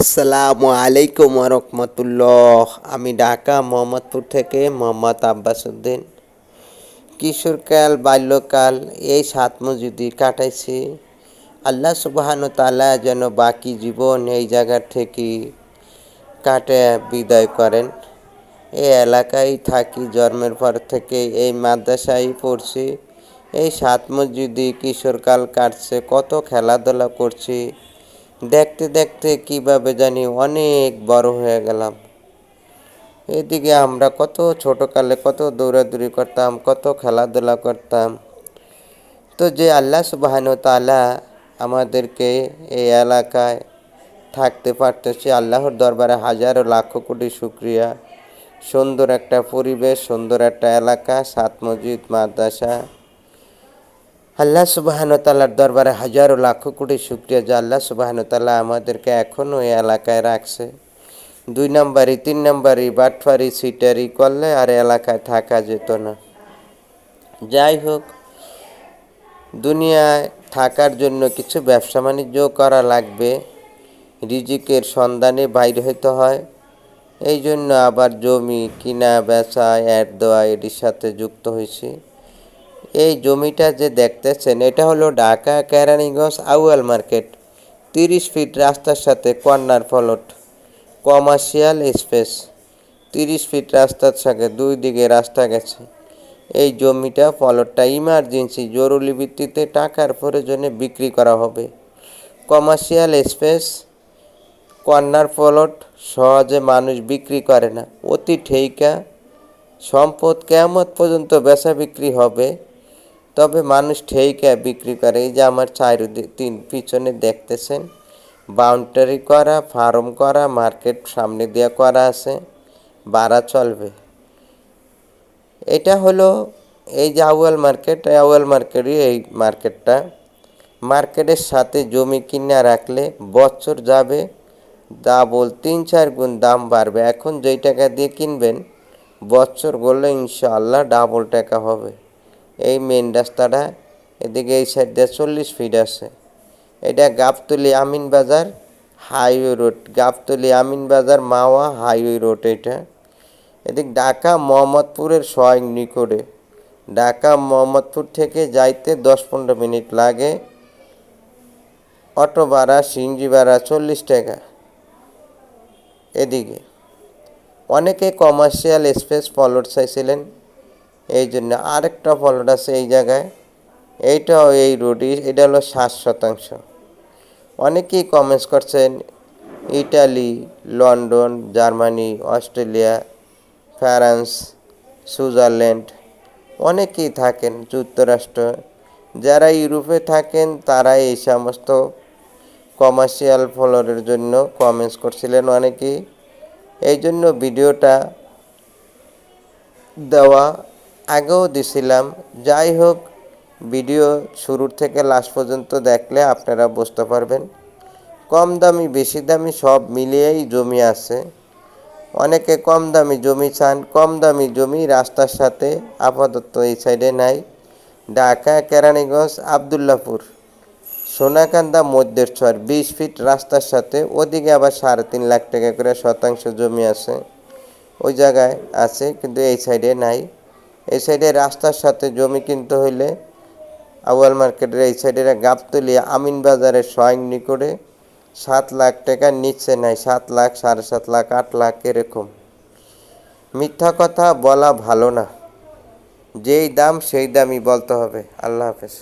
আসসালামু আলাইকুম রহমতুল্লাহ। আমি ঢাকা, মোহাম্মদপুর থেকে মোহাম্মদ আব্বাসুদ্দিন কিশোরকাল, বাল্যকাল, এই সাত মজুদি কাটাইছি। আল্লাহ সুবাহান তালা যেন বাকি জীবন এই জায়গা থেকে কাটে, বিদায় করেন। এই এলাকায় থাকি, জন্মের পর থেকে এই মাদ্রাসায় পড়ছি। এই সাত মসজিদি কিশোরকাল কাটছে, কত খেলাধুলা করছি। দেখতে দেখতে কীভাবে জানি অনেক বড় হয়ে গেলাম। এদিকে আমরা কত ছোটোকালে কত দৌড়াদৌড়ি করতাম, কত খেলাধুলা করতাম। তো যে আল্লাহ সুবাহান তালা আমাদেরকে এই এলাকায় থাকতে পারতেছি আল্লাহর দরবারে হাজারো লাখো কোটি শুক্রিয়া। সুন্দর একটা পরিবেশ, সুন্দর একটা এলাকা, সাত মসজিদ, মাদ্রাসা। আল্লাহ সুবাহানতাল্লার দরবারে হাজারো লাখো কোটি শুক্রিয়া যে আল্লাহ সুবাহানতাল্লাহ আমাদেরকে এখনও এই এলাকায় রাখছে। দুই নাম্বারই, তিন নাম্বারই, বাটফারি, সিটারি করলে আর এলাকায় থাকা যেত না। যাই হোক, দুনিয়ায় থাকার জন্য কিছু ব্যবসা বাণিজ্য করা লাগবে, রিজিকের সন্ধানে বাইর হইতে হয়। এই জন্য আবার জমি কিনা, বেচা অ্যাড দেওয়া, এটির সাথে যুক্ত হয়েছি। এই জমিটা যে দেখতেছেন, এটা হলো ঢাকা কেরানীগঞ্জ আউয়াল মার্কেট, তিরিশ ফিট রাস্তার সাথে কর্নার ফলট, কমার্শিয়াল স্পেস, তিরিশ ফিট রাস্তার সাথে দুই দিকে রাস্তা গেছে। এই জমিটা ফলটটা ইমার্জেন্সি জরুরি ভিত্তিতে টাকার প্রয়োজনে বিক্রি করা হবে। কমার্শিয়াল স্পেস কর্নার ফলট, সহজে মানুষ বিক্রি করে না। অতি ঠেইকা, সম্পদ কেমত পর্যন্ত বেচা বিক্রি হবে। তবে মানুষ ঠেইকা বিক্রি করে? এই যে আমার চারিদিক তিন, পিছনে দেখতেছেন। বাউন্ডারি করা ফার্ম করা মার্কেট সামনে দিয়ে করা আছে। বাড়া চলবে। এটা হলো এই যে আউয়াল মার্কেট আউয়াল মার্কেটই এই মার্কেটটা মার্কেটের সাথে জমি কিনে রাখলে বছর যাবে ডাবল তিন, চার গুণ দাম বাড়বে। এখন যেই টাকা দিয়ে কিনবেন, বছর গড়লে ইনশাআল্লাহ ডাবল টাকা হবে। এই মেন রাস্তাটা। এদিকে এই সাইড দিয়ে চল্লিশ ফিট আছে। এটা গাবতলি আমিন বাজার হাইওয়ে রোড গাবতলি আমিন বাজার মাওয়া হাইওয়ে রোড এটা। এদিক ঢাকা মোহাম্মদপুরের স্বয়ং নিকটে। ঢাকা মোহাম্মদপুর থেকে যাইতে দশ পনেরো মিনিট লাগে। অটো ভাড়া সিঞ্জি ভাড়া চল্লিশ টাকা। এদিকে অনেকে কমার্শিয়াল স্পেস ফলট চাইছিলেন। এই জন্য আরেকটা ফলট আছে এই জায়গায়। এইটাও এই রোডই এটা হলো সাত শতাংশ। অনেকেই কমেন্টস করছেন, Italy, London, Germany, Australia, France, Switzerland, অনেকেই থাকেন যুক্তরাষ্ট্র। যারা ইউরোপে থাকেন তারা এই সমস্ত কমার্শিয়াল ফলোয়ারের জন্য কমেন্টস করছিলেন অনেকেই। এই জন্য ভিডিওটা দেওয়া আগেও দিছিলাম। যাই হোক, ভিডিও শুরুর থেকে লাস্ট পর্যন্ত দেখলে আপনারা বুঝতে পারবেন। কম দামি, বেশি দামি সব মিলিয়েই জমি আছে। অনেকে কম দামি জমি চান, কম দামি জমি রাস্তার সাথে আপাতত এই সাইডে নাই। ঢাকা, কেরানীগঞ্জ, আবদুল্লাপুর, সোনাকান্দা মধ্যের বিশ ফিট রাস্তার সাথে, ওদিকে আবার সাড়ে তিন লাখ টাকা করে শতাংশ জমি আছে। ওই জায়গায় আছে, কিন্তু এই সাইডে নাই। এই সাইডে রাস্তার সাথে জমি কিনতে হইলে আউয়াল মার্কেটের এই সাইডে গাবতলিয়া আমিন বাজারের স্বয়ং নিকটে সাত লাখ টাকা নিচ্ছে নাই, সাত লাখ, সাড়ে সাত লাখ, আট লাখ এরকম। মিথ্যা কথা বলা ভালো না। যেই দাম সেই দামই বলতে হবে। আল্লাহ হাফেজ।